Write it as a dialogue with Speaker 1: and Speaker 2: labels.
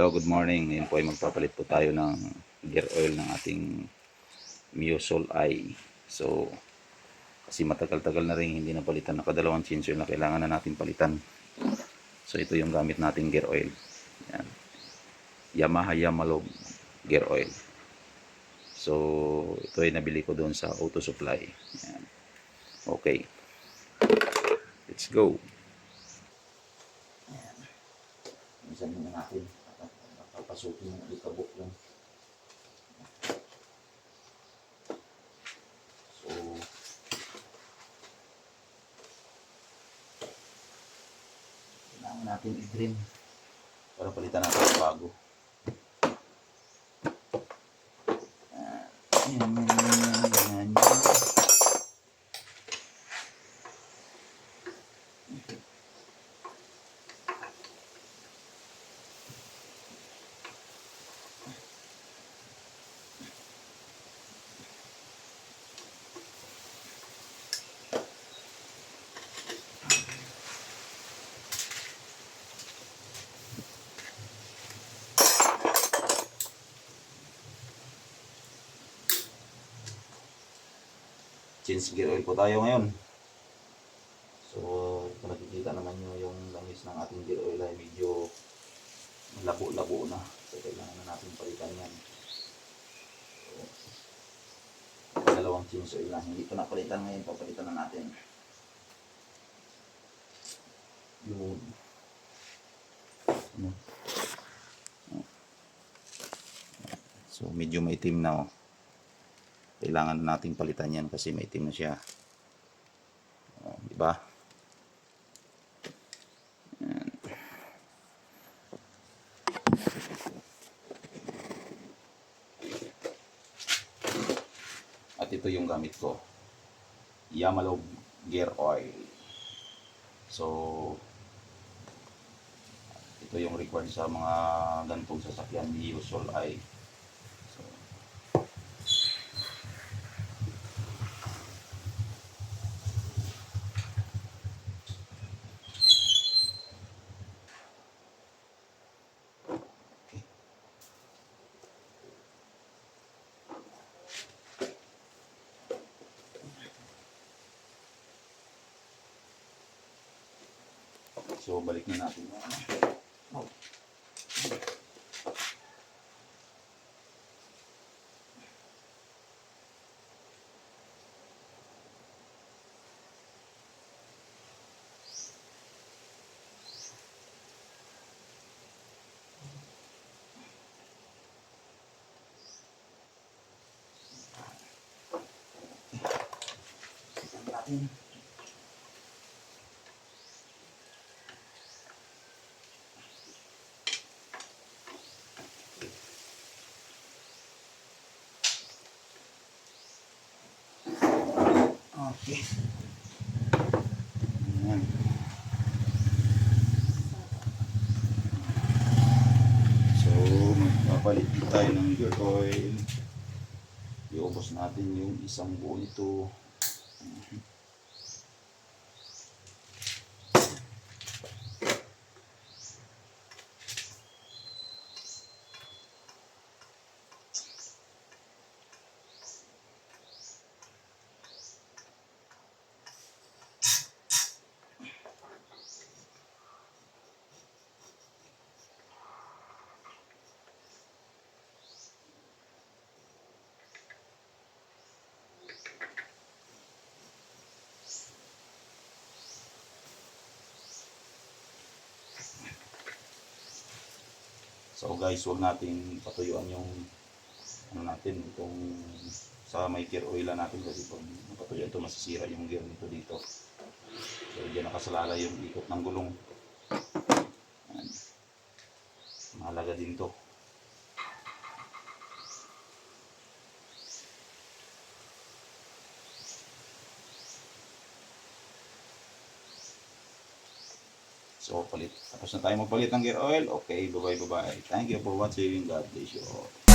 Speaker 1: Hello, good morning. Ngayon po ay magpapalit po tayo ng gear oil ng ating Musol I. So, kasi matagal-tagal na rin hindi napalitan. Nakadalawang change oil na kailangan na natin palitan. So, ito yung gamit nating gear oil. Yan. Yamaha Yamalog gear oil. So, ito ay nabili ko doon sa auto supply. Yan. Okay. Let's go. Ayan. Minsan natin. Papasukin yung alikabok yung. So, kailangan natin i-trim para palitan natin yung bago. Ah, Ayan, yan, yan, yan, yan. Change gear oil po tayo ngayon. So, kung nakikita naman nyo yung langis ng ating gear oil ay medyo labo-labo na. So, kailangan na natin palitan yan. So, dalawang change oil na. Hindi ko napalitan ngayon, papalitan na natin. Yun. Ano? So, medyo maitim na oh kailangan na nating palitan yan kasi may itim na siya. O, di ba? At ito yung gamit ko. Yamalog Gear Oil. So, ito yung required sa mga gantong sasakyan Usual ay So, balik na natin ano. Oh. Sipan natin. Okay. Ayan. So, magpapalit tayo ng gear oil. Iubos natin yung isang buo nito. So guys, huwag nating patuyuan yung ano natin, itong sa may gear oil natin kasi pag napatuyo ito masisira yung gear nito dito. So diyan nakasalala yung ikot ng gulong. Mahalaga din to. So, palit. Tapos na tayo magpalit ng gear oil. Okay, bye-bye, bye-bye. Thank you for watching. God bless you all.